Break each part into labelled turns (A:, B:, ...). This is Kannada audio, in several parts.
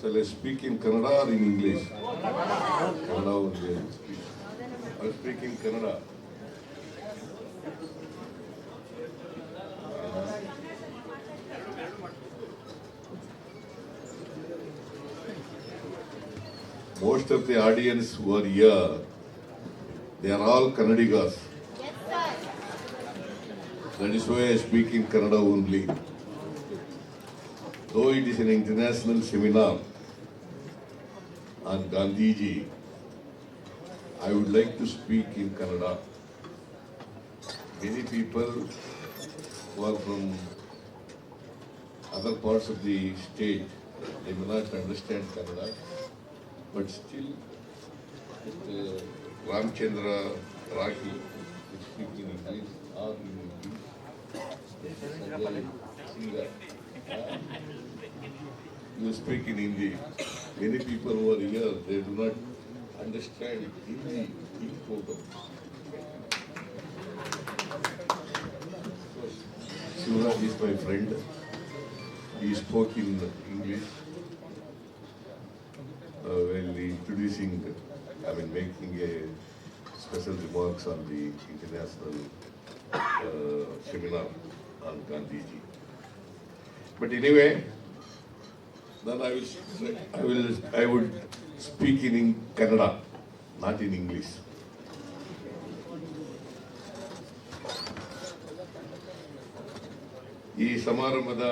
A: Shall I speak in Kannada or in English? Kannada only I will speak. I will speak in Kannada. Most of the audience who are here, they are all Kannadigas. That is why I speak in Kannada only. Though it is an international seminar on Gandhiji, I would like to speak in Kannada. Many people who are from other parts of the state, they may not understand Kannada, but still, uh, Ramchandra Raki, which speak in English or in English, you speak in Hindi. Many people are here, they do not understand Hindi in total. Is my friend. He spoke in English uh, while introducing, I mean, making a special remarks on the international uh, seminar on Gandhiji. But anyway, then I will, I will, I would speak in in Kannada, not in English. ಈ ಸಮಾರಂಭದ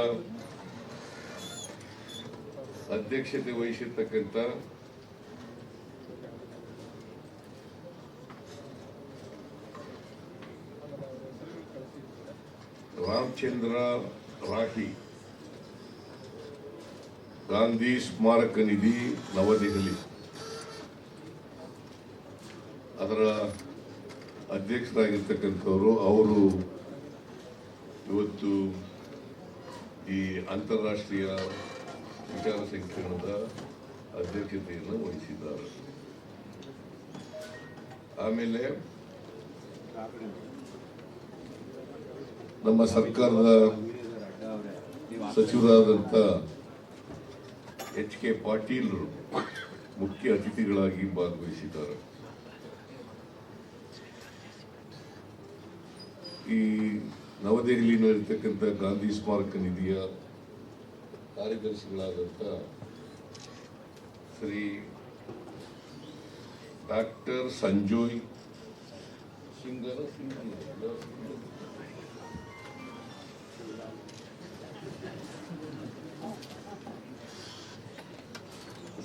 A: ಅಧ್ಯಕ್ಷತೆ ವಹಿಸಿರ್ತಕ್ಕಂಥ ರಾಮಚಂದ್ರ ರಾಠಿ ಗಾಂಧಿ ಸ್ಮಾರಕ ನಿಧಿ ನವದೆಹಲಿ. ಅದರ ಅಧ್ಯಕ್ಷರಾಗಿರ್ತಕ್ಕಂಥವರು ಅವರು ಇವತ್ತು ಈ ಅಂತಾರಾಷ್ಟ್ರೀಯ ವಿಚಾರ ಸಂಕಿರಣದ ಅಧ್ಯಕ್ಷತೆಯನ್ನು ವಹಿಸಿದ್ದಾರೆ. ಆಮೇಲೆ ನಮ್ಮ ಸರ್ಕಾರದ ಸಚಿವರಾದಂಥ ಎಚ್ ಕೆ ಪಾಟೀಲ್ ಮುಖ್ಯ ಅತಿಥಿಗಳಾಗಿ ಭಾಗವಹಿಸಿದ್ದಾರೆ. ಈ ನವದೆಹಲಿಯಲ್ಲಿರ್ತಕ್ಕಂಥ ಗಾಂಧಿ ಸ್ಮಾರಕ ನಿಧಿಯ ಕಾರ್ಯದರ್ಶಿಗಳಾದಂಥ ಶ್ರೀ ಡಾಕ್ಟರ್ ಸಂಜೋಯ್ ಸಿಂಗರ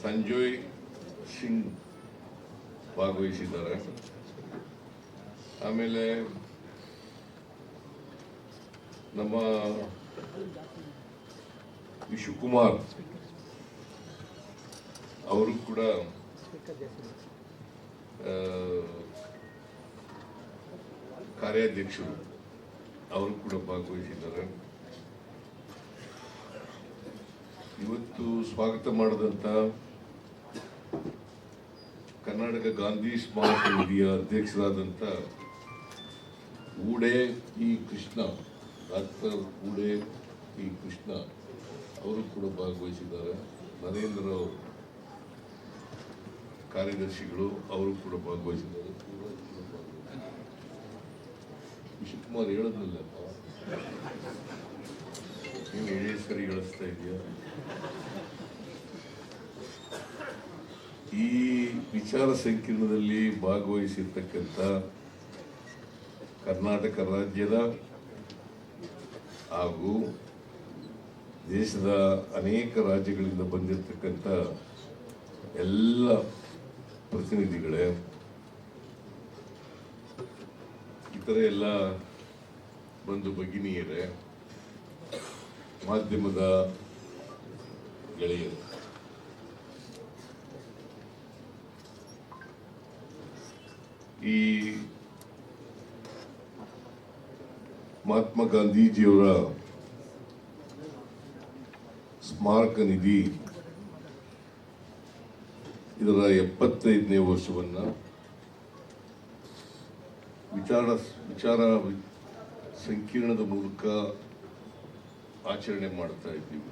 A: ಸಂಜಯ್ ಸಿಂಗ್ ಭಾಗವಹಿಸಿದ್ದಾರೆ. ಆಮೇಲೆ ನಮ್ಮ ವಿಶ್ವಕುಮಾರ್ ಅವರು ಕೂಡ ಕಾರ್ಯಾಧ್ಯಕ್ಷರು ಅವರು ಕೂಡ ಭಾಗವಹಿಸಿದ್ದಾರೆ. ಇವತ್ತು ಸ್ವಾಗತ ಮಾಡಿದಂಥ ಕರ್ನಾಟಕ ಗಾಂಧಿ ಸ್ಮಾರಕ ನಿಧಿಯ ಅಧ್ಯಕ್ಷರಾದಂಥ Woodey P Krishna, doctor Woodey P Krishna ಅವರು ಕೂಡ ಭಾಗವಹಿಸಿದ್ದಾರೆ. ನರೇಂದ್ರ ಕಾರ್ಯದರ್ಶಿಗಳು ಅವರು ಕೂಡ ಭಾಗವಹಿಸಿದ್ದಾರೆ. ವಿಶ್ವಕುಮಾರ್ ಹೇಳದ್ನಲ್ಲಪ್ಪ ನೀವು ಹೇಳಿ ಸರಿ ಹೇಳಿಸ್ತಾ ಇದೆಯಾ? ಈ ವಿಚಾರ ಸಂಕಿರಣದಲ್ಲಿ ಭಾಗವಹಿಸಿರ್ತಕ್ಕಂಥ ಕರ್ನಾಟಕ ರಾಜ್ಯದ ಹಾಗೂ ದೇಶದ ಅನೇಕ ರಾಜ್ಯಗಳಿಂದ ಬಂದಿರತಕ್ಕಂಥ ಎಲ್ಲ ಪ್ರತಿನಿಧಿಗಳೇ ಇತರ ಎಲ್ಲ ಬಂಧು ಭಗಿನಿಯರೇ, ಮಾಧ್ಯಮದ ಗೆಳೆಯರು. ಈ ಮಹಾತ್ಮ ಗಾಂಧೀಜಿಯವರ ಸ್ಮಾರಕ ನಿಧಿ ಇದರ ಎಪ್ಪತ್ತೈದನೇ ವರ್ಷವನ್ನ ವಿಚಾರ ವಿಚಾರ ಸಂಕೀರ್ಣದ ಮೂಲಕ ಆಚರಣೆ ಮಾಡ್ತಾ ಇದ್ದೀವಿ.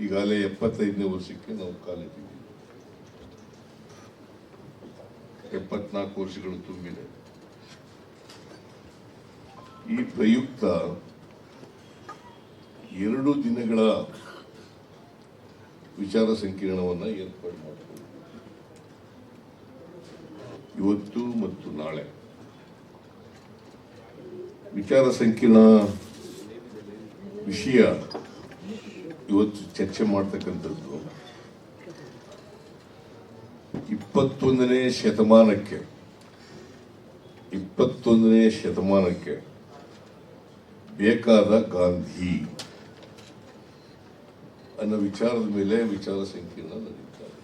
A: ಈಗಾಗಲೇ ಎಪ್ಪತ್ತೈದನೇ ವರ್ಷಕ್ಕೆ ನಾವು ಕಾಲಿಟ್ಟಿದ್ದೀವಿ. ಎಪ್ಪತ್ನಾಲ್ಕು ವರ್ಷಗಳು ತುಂಬಿದೆ. ಈ ಪ್ರಯುಕ್ತ ಎರಡು ದಿನಗಳ ವಿಚಾರ ಸಂಕಿರಣವನ್ನು ಏರ್ಪಾಡು ಮಾಡಿಕೊಳ್ಳಿ ಇವತ್ತು ಮತ್ತು ನಾಳೆ. ವಿಚಾರ ಸಂಕಿರಣ ವಿಷಯ ಇವತ್ತು ಚರ್ಚೆ ಮಾಡ್ತಕ್ಕಂಥದ್ದು ಇಪ್ಪತ್ತೊಂದನೇ ಶತಮಾನಕ್ಕೆ ಇಪ್ಪತ್ತೊಂದನೇ ಶತಮಾನಕ್ಕೆ ಬೇಕಾದ ಗಾಂಧಿ ಅನ್ನೋ ವಿಚಾರದ ಮೇಲೆ ವಿಚಾರ ಸಂಕೀರ್ಣ ನಡೀತಾರೆ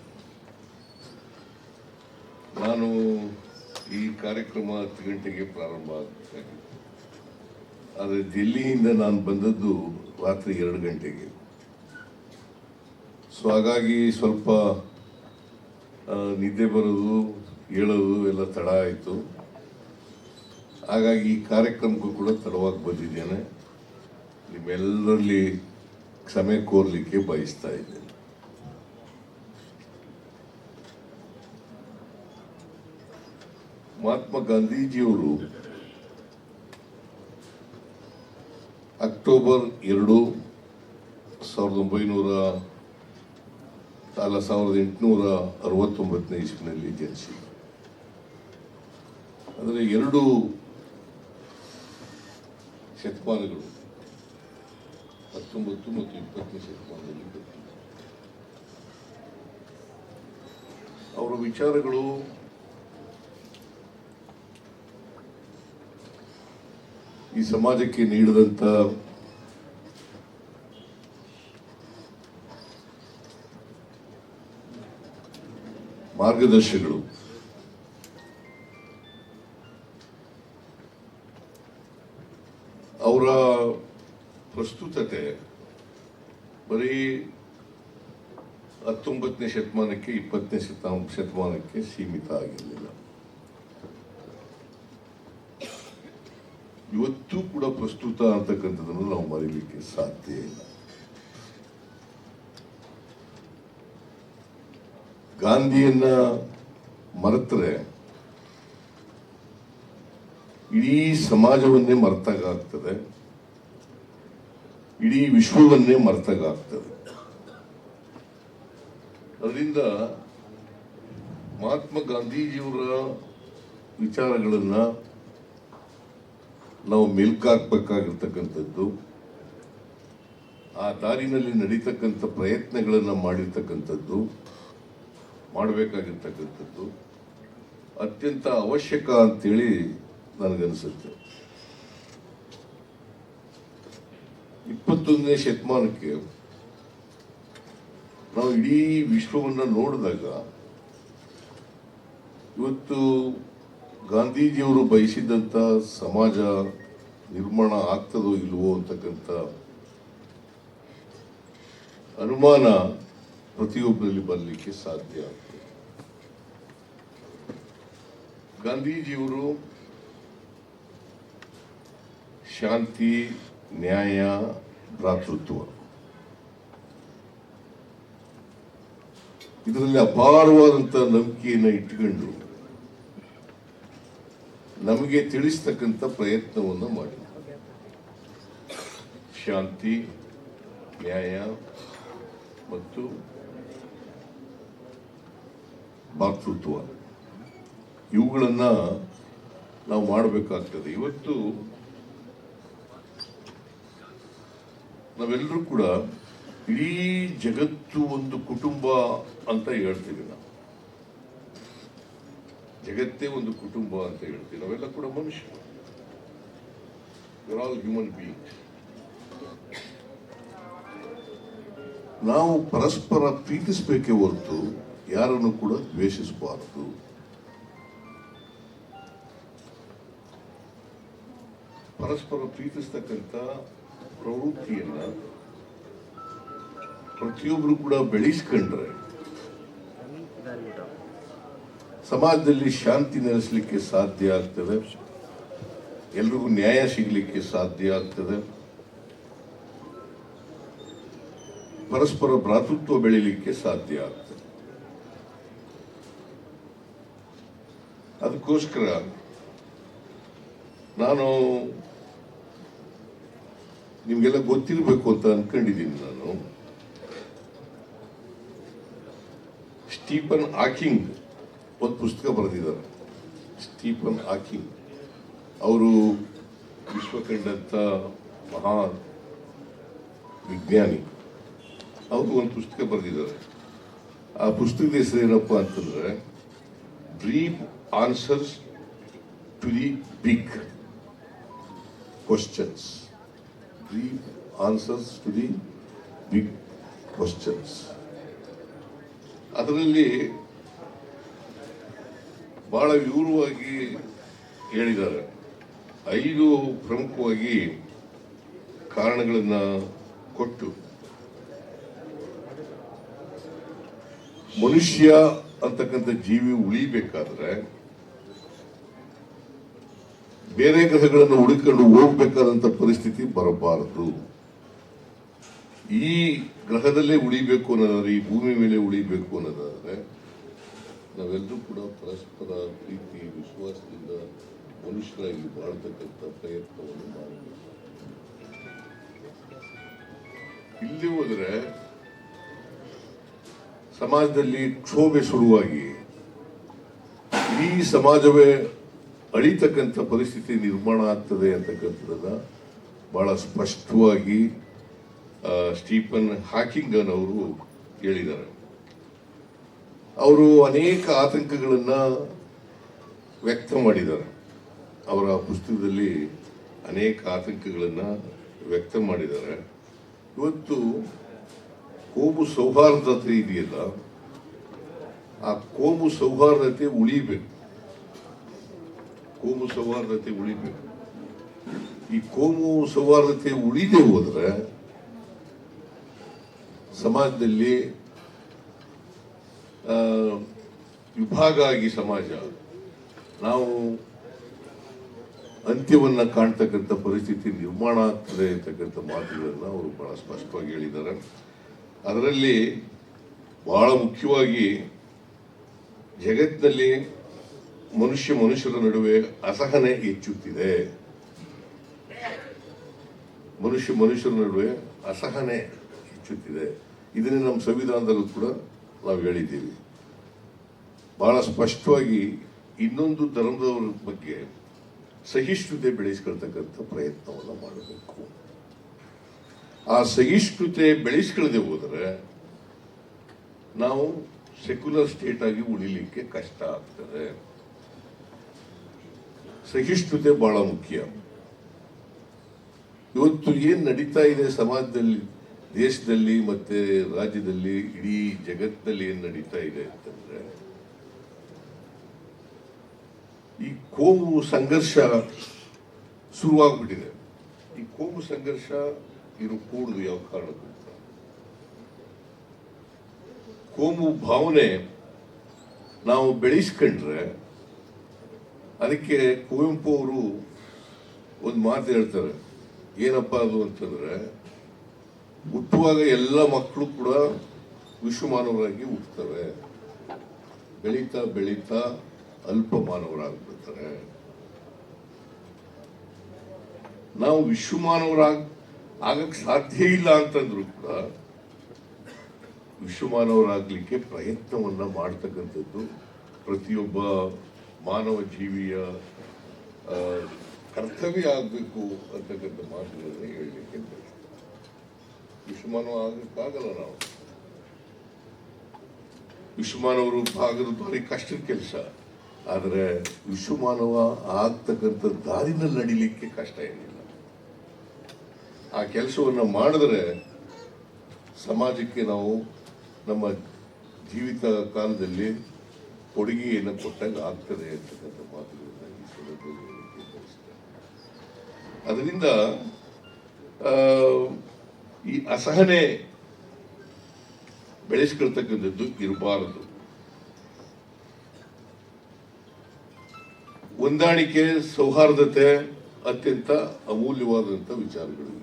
A: ನಾನು ಈ ಕಾರ್ಯಕ್ರಮ ಹತ್ತು ಗಂಟೆಗೆ ಪ್ರಾರಂಭ ಆಗ್ತಾ ಆದರೆ ದಿಲ್ಲಿಯಿಂದ ನಾನು ಬಂದದ್ದು ರಾತ್ರಿ ಎರಡು ಗಂಟೆಗೆ. ಸೊ ಹಾಗಾಗಿ ಸ್ವಲ್ಪ ನಿದ್ದೆ ಬರೋದು ಹೇಳೋದು ಎಲ್ಲ ತಡ ಆಯಿತು. ಹಾಗಾಗಿ ಈ ಕಾರ್ಯಕ್ರಮಕ್ಕೂ ಕೂಡ ತಡವಾಗಿ ಬಂದಿದ್ದೇನೆ. ನಿಮ್ಮೆಲ್ಲರಲ್ಲಿ ಕ್ಷಮೆ ಕೋರ್ಲಿಕ್ಕೆ ಬಯಸ್ತಾ ಇದ್ದೇನೆ. ಮಹಾತ್ಮ ಗಾಂಧೀಜಿಯವರು ಅಕ್ಟೋಬರ್ ಎರಡು ಸಾವಿರದ ಒಂಬೈನೂರ ಅಲ್ಲ ಸಾವಿರದ ಎಂಟುನೂರ ಅರವತ್ತೊಂಬತ್ತನೇ ಇಸ್ವಿನಲ್ಲಿ ಜನಿಸಿದರು ಅಂದರೆ ಎರಡು ಶತಮಾನಗಳು, ಹತ್ತೊಂಬತ್ತು ಮತ್ತು ಇಪ್ಪತ್ತನೇ ಶತಮಾನದಲ್ಲಿ. ಅವರ ವಿಚಾರಗಳು ಈ ಸಮಾಜಕ್ಕೆ ನೀಡಿದಂಥ ಮಾರ್ಗದರ್ಶಗಳು. ಅವರ ಪ್ರಸ್ತುತತೆ ಬರೀ ಹತ್ತೊಂಬತ್ತನೇ ಶತಮಾನಕ್ಕೆ ಇಪ್ಪತ್ತನೇ ಶತ ಶತಮಾನಕ್ಕೆ ಸೀಮಿತ ಆಗಿರಲಿಲ್ಲ. ಇವತ್ತು ಕೂಡ ಪ್ರಸ್ತುತ ಅಂತಕ್ಕಂಥದ್ದನ್ನು ನಾವು ಮರೀಲಿಕ್ಕೆ ಸಾಧ್ಯ ಇಲ್ಲ. ಗಾಂಧಿಯನ್ನ ಮರೆತರೆ, ಇಡೀ ಸಮಾಜವನ್ನೇ ಮರೆತಾಗ್ತದೆ ಇಡೀ ವಿಶ್ವವನ್ನೇ ಮರೆತಾಗ್ತದೆ ಅದರಿಂದ ಮಹಾತ್ಮ ಗಾಂಧೀಜಿಯವರ ವಿಚಾರಗಳನ್ನ ನಾವು ಮೇಲ್ಕಾಕ್ಬೇಕಾಗಿರ್ತಕ್ಕಂಥದ್ದು, ಆ ದಾರಿನಲ್ಲಿ ನಡೀತಕ್ಕಂಥ ಪ್ರಯತ್ನಗಳನ್ನು ಮಾಡಿರ್ತಕ್ಕಂಥದ್ದು ಮಾಡಬೇಕಾಗಿರ್ತಕ್ಕಂಥದ್ದು ಅತ್ಯಂತ ಅವಶ್ಯಕ ಅಂತೇಳಿ ನನಗನ್ಸುತ್ತೆ. ಇಪ್ಪತ್ತೊಂದನೇ ಶತಮಾನಕ್ಕೆ ನಾವು ಇಡೀ ವಿಶ್ವವನ್ನು ನೋಡಿದಾಗ ಇವತ್ತು ಗಾಂಧೀಜಿಯವರು ಬಯಸಿದಂತ ಸಮಾಜ ನಿರ್ಮಾಣ ಆಗ್ತದೋ ಇಲ್ವೋ ಅಂತಕ್ಕಂಥ ಅನುಮಾನ ಪ್ರತಿಯೊಬ್ಬರಲ್ಲಿ ಬರಲಿಕ್ಕೆ ಸಾಧ್ಯ ಆಗ್ತದೆ. ಗಾಂಧೀಜಿಯವರು ಶಾಂತಿ, ನ್ಯಾಯ, ಭ್ರಾತೃತ್ವ. ಇದರಲ್ಲಿ ಅಪಾರವಾದಂತಹ ನಂಬಿಕೆಯನ್ನು ಇಟ್ಕೊಂಡು ನಮಗೆ ತಿಳಿಸ್ತಕ್ಕಂಥ ಪ್ರಯತ್ನವನ್ನು ಮಾಡಿ ಶಾಂತಿ, ನ್ಯಾಯ ಮತ್ತು ಭಾತೃತ್ವ ಇವುಗಳನ್ನು ನಾವು ಮಾಡಬೇಕಾಗ್ತದೆ. ಇವತ್ತು ನಾವೆಲ್ಲರೂ ಕೂಡ ಇಡೀ ಜಗತ್ತು ಒಂದು ಕುಟುಂಬ ಅಂತ ಹೇಳ್ತೀವಿ ನಾವು. ಜಗತ್ತೇ ಒಂದು ಕುಟುಂಬ ಅಂತ ಹೇಳ್ತೀವಿ. ನಾವೆಲ್ಲ ಕೂಡ ಮನುಷ್ಯರು. ಆಲ್ ಹ್ಯೂಮನ್ ಬೀಯಿಂಗ್ಸ್ ನಾವು ಪರಸ್ಪರ ಪ್ರೀತಿಸಬೇಕೇ ಹೊರತು ಯಾರನ್ನು ಕೂಡ ದ್ವೇಷಿಸಬಾರದು. ಪರಸ್ಪರ ಪ್ರೀತಿಸ್ತಕ್ಕಂಥ ಪ್ರವೃತ್ತಿಯನ್ನ ಪ್ರತಿಯೊಬ್ಬರು ಕೂಡ ಬೆಳೆಸ್ಕೊಂಡ್ರೆ ಸಮಾಜದಲ್ಲಿ ಶಾಂತಿ ನೆಲೆಸಲಿಕ್ಕೆ ಸಾಧ್ಯ ಆಗ್ತದೆ. ಎಲ್ರಿಗೂ ನ್ಯಾಯ ಸಿಗಲಿಕ್ಕೆ ಸಾಧ್ಯ ಆಗ್ತದೆ. ಪರಸ್ಪರ ಭ್ರಾತೃತ್ವ ಬೆಳೀಲಿಕ್ಕೆ ಸಾಧ್ಯ ಆಗ್ತದೆ. ಅದಕ್ಕೋಸ್ಕರ ನಾನು ನಿಮ್ಗೆಲ್ಲ ಗೊತ್ತಿರಬೇಕು ಅಂತ ಅನ್ಕೊಂಡಿದ್ದೀನಿ ನಾನು. ಸ್ಟೀಫನ್ ಆಕಿಂಗ್ ಒಂದು ಪುಸ್ತಕ ಬರೆದಿದ್ದಾರೆ. ಸ್ಟೀಫನ್ ಆಕಿಂಗ್ ಅವರು ವಿಶ್ವ ಕಂಡಂತ ಮಹಾ ವಿಜ್ಞಾನಿ. ಅವರು ಒಂದು ಪುಸ್ತಕ ಬರೆದಿದ್ದಾರೆ. ಆ ಪುಸ್ತಕದ ಹೆಸರು ಏನಪ್ಪ ಅಂತಂದ್ರೆ brief answers to the big questions. Brief answers to the big questions. ಅದರಲ್ಲಿ ಬಹಳ ವಿವರವಾಗಿ ಹೇಳಿದ್ದಾರೆ ಐದು ಪ್ರಮುಖವಾಗಿ ಕಾರಣಗಳನ್ನು ಕೊಟ್ಟು ಮನುಷ್ಯ ಅಂತಕ್ಕಂಥ ಜೀವಿ ಉಳಿಬೇಕಾದ್ರೆ ಬೇರೆ ಗ್ರಹಗಳನ್ನು ಹುಡುಕೊಂಡು ಹೋಗ್ಬೇಕಾದಂತ ಪರಿಸ್ಥಿತಿ ಬರಬಾರದು. ಈ ಗ್ರಹದಲ್ಲೇ ಉಳಿಬೇಕು ಅನ್ನೋದಾದ್ರೆ, ಈ ಭೂಮಿ ಮೇಲೆ ಉಳಿಬೇಕು ಅನ್ನೋದಾದ್ರೆ, ನಾವೆಲ್ಲರೂ ಕೂಡ ಪರಸ್ಪರ ಪ್ರೀತಿ, ವಿಶ್ವಾಸದಿಂದ ಮನುಷ್ಯರಾಗಿ ಬಾಳ್ತಕ್ಕಂಥ ಪ್ರಯತ್ನವನ್ನು ಮಾಡಬೇಕು. ಇಲ್ಲಿ ಹೋದ್ರೆ ಸಮಾಜದಲ್ಲಿ ಕ್ಷೋಭೆ ಶುರುವಾಗಿ ಈ ಸಮಾಜವೇ ಅಳಿತಕ್ಕಂಥ ಪರಿಸ್ಥಿತಿ ನಿರ್ಮಾಣ ಆಗ್ತದೆ ಅಂತಕ್ಕಂಥದ್ದನ್ನ ಬಹಳ ಸ್ಪಷ್ಟವಾಗಿ ಸ್ಟೀಫನ್ ಹಾಕಿಂಗನ್ ಅವರು ಹೇಳಿದ್ದಾರೆ. ಅವರು ಅನೇಕ ಆತಂಕಗಳನ್ನು ವ್ಯಕ್ತ ಮಾಡಿದ್ದಾರೆ. ಅವರ ಪುಸ್ತಕದಲ್ಲಿ ಅನೇಕ ಆತಂಕಗಳನ್ನು ವ್ಯಕ್ತ ಮಾಡಿದ್ದಾರೆ. ಇವತ್ತು ಕೋಮು ಸೌಹಾರ್ದತೆ ಇದೆಯಲ್ಲ, ಆ ಕೋಮು ಸೌಹಾರ್ದತೆ ಉಳಿಬೇಕು. ಕೋಮು ಸೌಹಾರ್ದತೆ ಉಳಿಬೇಕು. ಈ ಕೋಮು ಸೌಹಾರ್ದತೆ ಉಳಿದೇ ಹೋದ್ರೆ ಸಮಾಜದಲ್ಲಿ ವಿಭಾಗ ಆಗಿ ಸಮಾಜ, ನಾವು ಅಂತ್ಯವನ್ನ ಕಾಣ್ತಕ್ಕಂಥ ಪರಿಸ್ಥಿತಿ ನಿರ್ಮಾಣ ಆಗ್ತದೆ ಅಂತಕ್ಕಂಥ ಮಾತುಗಳನ್ನ ಅವರು ಬಹಳ ಸ್ಪಷ್ಟವಾಗಿ ಹೇಳಿದ್ದಾರೆ. ಅದರಲ್ಲಿ ಬಹಳ ಮುಖ್ಯವಾಗಿ ಜಗತ್ತಿನಲ್ಲಿ ಮನುಷ್ಯ ಮನುಷ್ಯರ ನಡುವೆ ಅಸಹನೆ ಹೆಚ್ಚುತ್ತಿದೆ. ಮನುಷ್ಯ ಮನುಷ್ಯರ ನಡುವೆ ಅಸಹನೆ ಹೆಚ್ಚುತ್ತಿದೆ. ಇದನ್ನೇ ನಮ್ಮ ಸಂವಿಧಾನದಲ್ಲೂ ಕೂಡ ನಾವು ಹೇಳಿದ್ದೀವಿ. ಬಹಳ ಸ್ಪಷ್ಟವಾಗಿ ಇನ್ನೊಂದು ಧರ್ಮದವರ ಬಗ್ಗೆ ಸಹಿಷ್ಣುತೆ ಬೆಳೆಸ್ಕೊಳ್ತಕ್ಕಂಥ ಪ್ರಯತ್ನವನ್ನು ಮಾಡಬೇಕು. ಆ ಸಹಿಷ್ಣುತೆ ಬೆಳೆಸ್ಕೊಳ್ಳದೆ ಹೋದರೆ ನಾವು ಸೆಕ್ಯುಲರ್ ಸ್ಟೇಟ್ ಆಗಿ ಉಳಿಲಿಕ್ಕೆ ಕಷ್ಟ ಆಗ್ತದೆ. ಸಹಿಷ್ಣುತೆ ಬಹಳ ಮುಖ್ಯ ಇವತ್ತು ಏನ್ ನಡೀತಾ ಇದೆ ಸಮಾಜದಲ್ಲಿ, ದೇಶದಲ್ಲಿ ಮತ್ತೆ ರಾಜ್ಯದಲ್ಲಿ, ಇಡೀ ಜಗತ್ತಿನಲ್ಲಿ ಏನ್ ನಡೀತಾ ಇದೆ ಅಂತಂದ್ರೆ, ಈ ಕೋಮು ಸಂಘರ್ಷ ಶುರುವಾಗ್ಬಿಟ್ಟಿದೆ ಈ ಕೋಮು ಸಂಘರ್ಷ ಇರು ಕೂಡುದು ಯಾವ ಕಾರಣಕ್ಕೂ. ಕೋಮು ಭಾವನೆ ನಾವು ಬೆಳೆಸ್ಕೊಂಡ್ರೆ ಅದಕ್ಕೆ ಕುವೆಂಪು ಅವರು ಒಂದು ಮಾತು ಹೇಳ್ತಾರೆ. ಏನಪ್ಪ ಅದು ಅಂತಂದ್ರೆ, ಹುಟ್ಟುವಾಗ ಎಲ್ಲ ಮಕ್ಕಳು ಕೂಡ ವಿಶ್ವಮಾನವರಾಗಿ ಹುಟ್ಟುತ್ತವೆ ಬೆಳೀತಾ ಬೆಳೀತಾ ಅಲ್ಪ ಮಾನವರಾಗ್ಬಿಡ್ತಾರೆ. ನಾವು ವಿಶ್ವಮಾನವರಾಗ ಆಗಕ್ಕೆ ಸಾಧ್ಯ ಇಲ್ಲ ಅಂತಂದ್ರು ಕೂಡ ವಿಶ್ವಮಾನವರಾಗಲಿಕ್ಕೆ ಪ್ರಯತ್ನವನ್ನ ಮಾಡ್ತಕ್ಕಂಥದ್ದು ಪ್ರತಿಯೊಬ್ಬ ಮಾನವ ಜೀವಿಯ ಕರ್ತವ್ಯ ಆಗಬೇಕು ಅಂತಕ್ಕಂಥ ಮಾತುಗಳನ್ನ ಹೇಳಲಿಕ್ಕೆ. ವಿಶ್ವಮಾನವ ಆಗಲಿಕ್ಕಾಗಲ್ಲ ನಾವು. ವಿಶ್ವಮಾನವರು ಆಗೋದು ಭಾರಿ ಕಷ್ಟದ ಕೆಲಸ. ಆದರೆ ವಿಶ್ವಮಾನವ ಆಗ್ತಕ್ಕಂಥ ದಾರಿನಲ್ಲಿ ನಡಿಲಿಕ್ಕೆ ಕಷ್ಟ ಏನಿಲ್ಲ. ಆ ಕೆಲಸವನ್ನು ಮಾಡಿದ್ರೆ ಸಮಾಜಕ್ಕೆ ನಾವು ನಮ್ಮ ಜೀವಿತ ಕಾಲದಲ್ಲಿ ಕೊಡುಗೆಯನ್ನು ಕೊಟ್ಟಾಗ ಆಗ್ತದೆ ಅಂತಕ್ಕಂಥ ಮಾತುಗಳನ್ನ ಈ ಸಂದರ್ಭದಲ್ಲಿ. ಅದರಿಂದ ಈ ಅಸಹನೆ ಬೆಳೆಸ್ಕೊಳ್ತಕ್ಕಂಥದ್ದು ಇರಬಾರದು ಹೊಂದಾಣಿಕೆ, ಸೌಹಾರ್ದತೆ ಅತ್ಯಂತ ಅಮೂಲ್ಯವಾದಂಥ ವಿಚಾರಗಳು.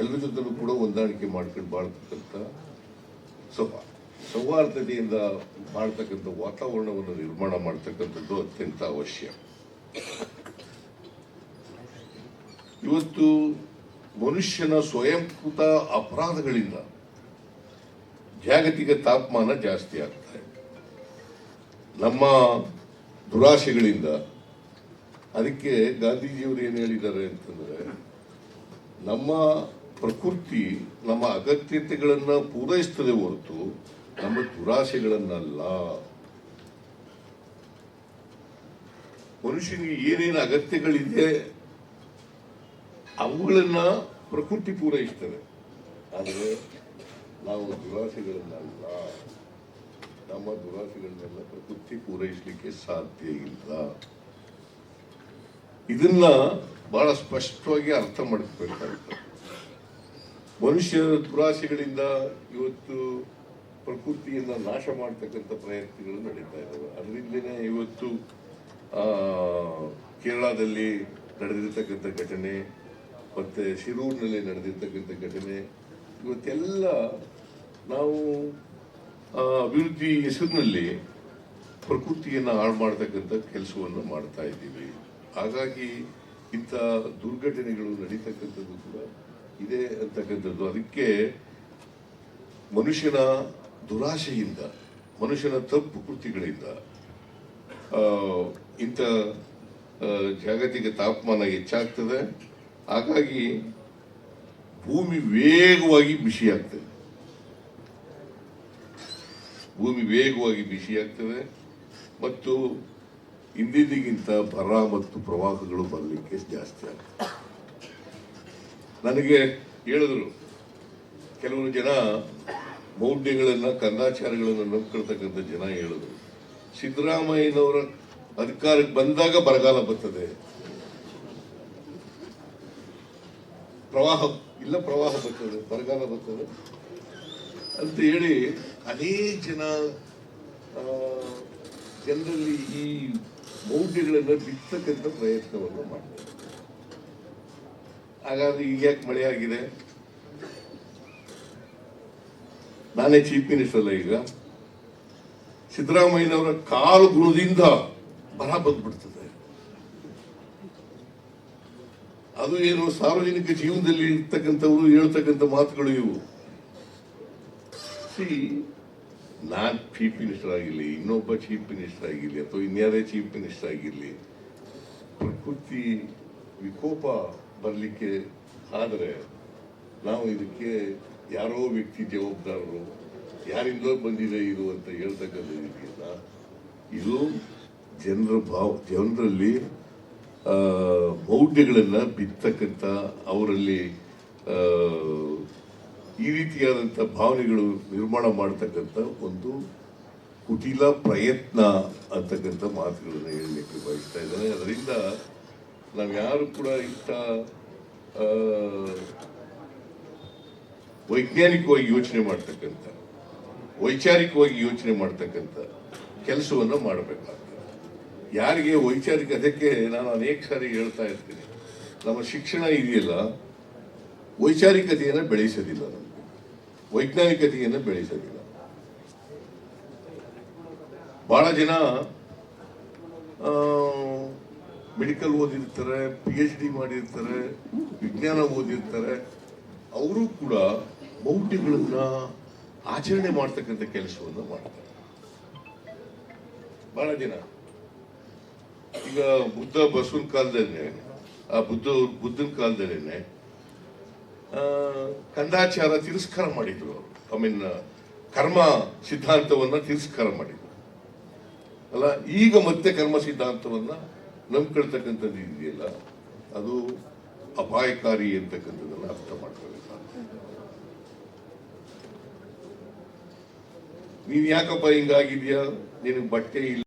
A: ಎಲ್ಲರ ಜೊತೆಲೂ ಕೂಡ ಹೊಂದಾಣಿಕೆ ಮಾಡ್ಕೊಂಡು ಬಾಳ್ತಕ್ಕಂಥ ಸ್ವಲ್ಪ ಸೌಹಾರ್ದತೆಯಿಂದ ಮಾಡ್ತಕ್ಕಂಥ ವಾತಾವರಣವನ್ನು ನಿರ್ಮಾಣ ಮಾಡ್ತಕ್ಕಂಥದ್ದು ಅತ್ಯಂತ ಅವಶ್ಯ. ಇವತ್ತು ಮನುಷ್ಯನ ಸ್ವಯಂಕೃತ ಅಪರಾಧಗಳಿಂದ ಜಾಗತಿಕ ತಾಪಮಾನ ಜಾಸ್ತಿ ಆಗ್ತಾ ಇದೆ. ನಮ್ಮ ದುರಾಶೆಗಳಿಂದ. ಅದಕ್ಕೆ ಗಾಂಧೀಜಿಯವರು ಏನು ಹೇಳಿದ್ದಾರೆ ಅಂತಂದರೆ, ನಮ್ಮ ಪ್ರಕೃತಿ, ನಮ್ಮ ಅಗತ್ಯತೆಗಳನ್ನು ಪೂರೈಸ್ತದೆ ಹೊರತು ನಮ್ಮ ದುರಾಸೆಗಳನ್ನಲ್ಲ. ಮನುಷ್ಯನಿಗೆ ಏನೇನು ಅಗತ್ಯಗಳಿದೆ, ಅವುಗಳನ್ನ ಪ್ರಕೃತಿ ಪೂರೈಸ್ತದೆ. ಆದರೆ ನಾವು ದುರಾಸೆಗಳನ್ನಲ್ಲ. ನಮ್ಮ ದುರಾಸೆಗಳನ್ನೆಲ್ಲ ಪ್ರಕೃತಿ ಪೂರೈಸಲಿಕ್ಕೆ ಸಾಧ್ಯ ಇಲ್ಲ. ಇದನ್ನ ಬಹಳ ಸ್ಪಷ್ಟವಾಗಿ ಅರ್ಥ ಮಾಡ್ಕೋಬೇಕಾಗುತ್ತೆ ಮನುಷ್ಯ ದುರಾಸೆಗಳಿಂದ ಇವತ್ತು ಪ್ರಕೃತಿಯನ್ನ ನಾಶ ಮಾಡ್ತಕ್ಕಂಥ ಪ್ರಯತ್ನಗಳು ನಡೀತಾ ಇದ್ದಾವೆ. ಅದರಿಂದಲೇ ಇವತ್ತು ಕೇರಳದಲ್ಲಿ ನಡೆದಿರ್ತಕ್ಕಂಥ ಘಟನೆ, ಮತ್ತು ಶಿರೂರಿನಲ್ಲಿ ನಡೆದಿರ್ತಕ್ಕಂಥ ಘಟನೆ, ಇವತ್ತೆಲ್ಲ ನಾವು ಅಭಿವೃದ್ಧಿ ಹೆಸರಿನಲ್ಲಿ ಪ್ರಕೃತಿಯನ್ನ ಹಾಳು ಮಾಡ್ತಕ್ಕಂಥ ಕೆಲಸವನ್ನು ಮಾಡ್ತಾ ಇದ್ದೀವಿ. ಹಾಗಾಗಿ ಇಂಥ ದುರ್ಘಟನೆಗಳು ನಡೀತಕ್ಕಂಥದ್ದು ಕೂಡ ಇದೆ ಅಂತಕ್ಕಂಥದ್ದು. ಅದಕ್ಕೆ ಮನುಷ್ಯನ ದುರಾಶೆಯಿಂದ, ಮನುಷ್ಯನ ತಪ್ಪು ಕೃತಿಗಳಿಂದ ಇಂಥ ಜಾಗತಿಕ ತಾಪಮಾನ ಹೆಚ್ಚಾಗ್ತದೆ. ಹಾಗಾಗಿ ಭೂಮಿ ವೇಗವಾಗಿ ಬಿಸಿಯಾಗ್ತದೆ. ಭೂಮಿ ವೇಗವಾಗಿ ಬಿಸಿಯಾಗ್ತದೆ ಮತ್ತು ಹಿಂದಿನಿಗಿಂತ ಬರ ಮತ್ತು ಪ್ರವಾಹಗಳು ಬರಲಿಕ್ಕೆ ಜಾಸ್ತಿ ಆಗ್ತದೆ. ನನಗೆ ಹೇಳಿದ್ರು ಕೆಲವರು ಜನ ಮೌಢ್ಯಗಳನ್ನ ಕಂದಾಚಾರಗಳನ್ನ ನಂಬ್ಕೊಳ್ತಕ್ಕಂಥ ಜನ ಹೇಳಿದ್ರು. ಸಿದ್ದರಾಮಯ್ಯನವರ ಅಧಿಕಾರಕ್ಕೆ ಬಂದಾಗ ಬರಗಾಲ ಬರ್ತದೆ. ಪ್ರವಾಹ, ಇಲ್ಲ ಪ್ರವಾಹ ಬರ್ತದೆ, ಬರಗಾಲ ಬರ್ತದೆ ಅಂತ ಹೇಳಿ ಅನೇಕ ಜನ ಜನರಲ್ಲಿ ಈ ಮೌಢ್ಯಗಳನ್ನ ಬಿತ್ತಕ್ಕಂಥ ಪ್ರಯತ್ನವನ್ನು ಮಾಡ್ತಾರೆ. ಹಾಗಾದ್ರೆ ಈಗ ಯಾಕೆ ಮಳೆ ಆಗಿದೆ? ನಾನೇ ಚೀಫ್ ಮಿನಿಸ್ಟರ್ ಅಲ್ಲ ಈಗ. ಸಿದ್ದರಾಮಯ್ಯನವರ ಕಾಲು ಗುಣದಿಂದ ಬರ ಬಂದ್ಬಿಡ್ತದೆ. ಅದು ಏನು ಸಾರ್ವಜನಿಕ ಜೀವನದಲ್ಲಿ ಇರ್ತಕ್ಕಂಥವ್ರು ಹೇಳ್ತಕ್ಕಂಥ ಮಾತುಗಳು ಇವು. ಸಿ ನಾನ್ ಚೀಫ್ ಮಿನಿಸ್ಟರ್ ಆಗಿರಲಿ, ಇನ್ನೊಬ್ಬ ಚೀಫ್ ಮಿನಿಸ್ಟರ್ ಆಗಿರಲಿ, ಅಥವಾ ಇನ್ಯಾರೇ ಚೀಫ್ ಮಿನಿಸ್ಟರ್ ಆಗಿರಲಿ, ಪ್ರಕೃತಿ ವಿಕೋಪ ಬರಲಿಕ್ಕೆ ಆದರೆ ನಾವು ಇದಕ್ಕೆ ಯಾರೋ ವ್ಯಕ್ತಿ ಜವಾಬ್ದಾರರು, ಯಾರಿಂದ ಬಂದಿದೆ ಇದು ಅಂತ ಹೇಳ್ತಕ್ಕಂಥ ಇದೆಯಲ್ಲ? ಇದು ಜನರ ಭಾವ, ಜನರಲ್ಲಿ ಮೌಢ್ಯಗಳನ್ನು ಬಿತ್ತಕ್ಕಂಥ ಅವರಲ್ಲಿ ಈ ರೀತಿಯಾದಂಥ ಭಾವನೆಗಳು ನಿರ್ಮಾಣ ಮಾಡತಕ್ಕಂಥ ಒಂದು ಕುಟಿಲ ಪ್ರಯತ್ನ ಅಂತಕ್ಕಂಥ ಮಾತುಗಳನ್ನು ಹೇಳಲಿಕ್ಕೆ ಬಯಸ್ತಾ ಇದ್ದಾರೆ. ಅದರಿಂದ ನಾವು ಯಾರು ಕೂಡ ಇಂಥ ವೈಜ್ಞಾನಿಕವಾಗಿ ಯೋಚನೆ ಮಾಡ್ತಕ್ಕಂಥ, ವೈಚಾರಿಕವಾಗಿ ಯೋಚನೆ ಮಾಡ್ತಕ್ಕಂಥ ಕೆಲಸವನ್ನು ಮಾಡಬೇಕಾಗ್ತದೆ. ಯಾರಿಗೆ ವೈಚಾರಿಕ, ಅದಕ್ಕೆ ನಾನು ಅನೇಕ ಸಾರಿ ಹೇಳ್ತಾ ಇರ್ತೀನಿ. ನಮ್ಮ ಶಿಕ್ಷಣ ಇದೆಯಲ್ಲ, ವೈಚಾರಿಕತೆಯನ್ನು ಬೆಳೆಸೋದಿಲ್ಲ ನಮಗೆ. ವೈಜ್ಞಾನಿಕತೆಯನ್ನು ಬೆಳೆಸೋದಿಲ್ಲ. ಬಹಳ ಜನ ಮೆಡಿಕಲ್ ಓದಿರ್ತಾರೆ ಪಿ ಎಚ್ ಡಿ ಮಾಡಿರ್ತಾರೆ, ವಿಜ್ಞಾನ ಓದಿರ್ತಾರೆ. ಅವರು ಕೂಡ ಮೌಢ್ಯಗಳನ್ನ ಆಚರಣೆ ಮಾಡ್ತಕ್ಕಂಥ ಕೆಲಸವನ್ನು ಮಾಡ್ತಾರೆ. ಬಹಳ ದಿನ. ಈಗ ಬುದ್ಧ ಬಸವನ ಕಾಲದಲ್ಲೇ ಆ ಬುದ್ಧ, ಬುದ್ಧನ ಕಾಲದಲ್ಲೇನೆ ಕಂದಾಚಾರ ತಿರಸ್ಕಾರ ಮಾಡಿದ್ರು ಐ ಮೀನ್ ಕರ್ಮ ಸಿದ್ಧಾಂತವನ್ನ ತಿರಸ್ಕಾರ ಮಾಡಿದ್ರು. ಅಲ್ಲ, ಈಗ ಮತ್ತೆ ಕರ್ಮ ಸಿದ್ಧಾಂತವನ್ನ ನಂಬ್ಕೊಳ್ತಕ್ಕಂಥದ್ದು ಇದೆಯಲ್ಲ, ಅದು ಅಪಾಯಕಾರಿ ಅಂತಕ್ಕಂಥದ್ದನ್ನ ಅರ್ಥ ಮಾಡ್ಕೊಳ್ಬೇಕಾಗ್ತದೆ ನೀನ್ ಯಾಕಪ್ಪ ಹಿಂಗಾಗಿದ್ಯಾ ನಿನಗೆ ಬಟ್ಟೆ ಇಲ್ಲ.